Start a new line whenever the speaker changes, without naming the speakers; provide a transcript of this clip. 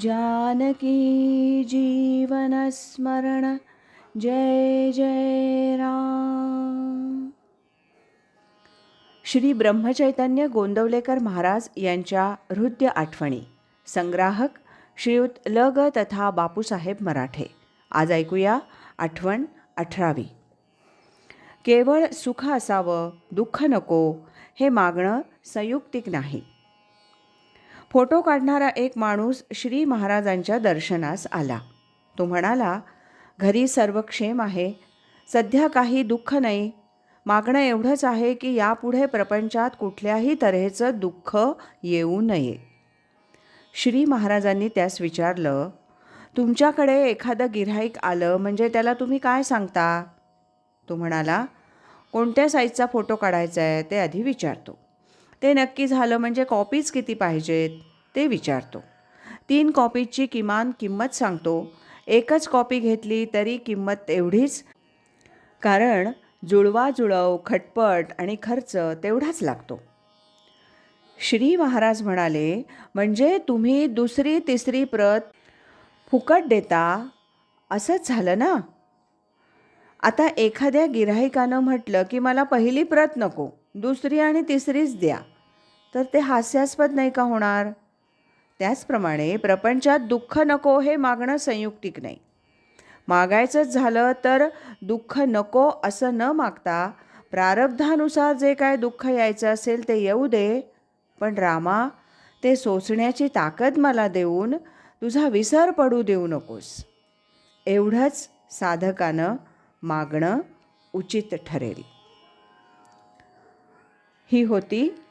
जानकी जीवनस्मरण जय जय राम. श्री ब्रह्मचैतन्य गोंदवलेकर महाराज यांच्या हृदय आठवणी. संग्राहक श्रीयुत ल ग तथा बापूसाहेब मराठे. आज ऐकूया आठवण अठरावी. केवळ सुख असावं दुःख नको हे मागणं संयुक्तिक नाही. फोटो काढणारा एक माणूस श्री महाराजांच्या दर्शनास आला. तो म्हणाला घरी सर्व क्षेम आहे. सध्या काही दुःख नाही. मागणं एवढंच आहे की यापुढे प्रपंचात कुठल्याही तऱ्हेचं दुःख येऊ नये. श्री महाराजांनी त्यास विचारलं तुमच्याकडे एखादं गिऱ्हाईक आलं म्हणजे त्याला तुम्ही काय सांगता? तो म्हणाला कोणत्या साईजचा फोटो काढायचा आहे ते आधी विचारतो. ते नक्की झालं म्हणजे कॉपीज किती पाहिजेत? ते विचारतो. तीन कॉपीजची किमान किंमत सांगतो. एकच कॉपी घेतली तरी किंमत एवढीच कारण जुळवाजुळव खटपट आणि खर्च तेवढाच लागतो. श्री महाराज म्हणाले म्हणजे तुम्ही दुसरी तिसरी प्रत फुकट देता? असंच झालं ना? आता एखाद्या गिऱ्हाईकानं म्हटलं की मला पहिली प्रत नको दुसरी आणि तिसरीच द्या. तर ते हास्यास्पद नाही का होणार? त्याचप्रमाणे प्रपंचात दुःख नको हे मागणं संयुक्तिक नाही. मागायचंच झालं तर दुःख नको असं न मागता प्रारब्धानुसार जे काय दुःख यायचं असेल ते येऊ दे. पण रामा ते सोसण्याची ताकद मला देऊन तुझा विसर पडू देऊ नकोस. एवढंच साधकानं मागणं उचित ठरेल. ही होती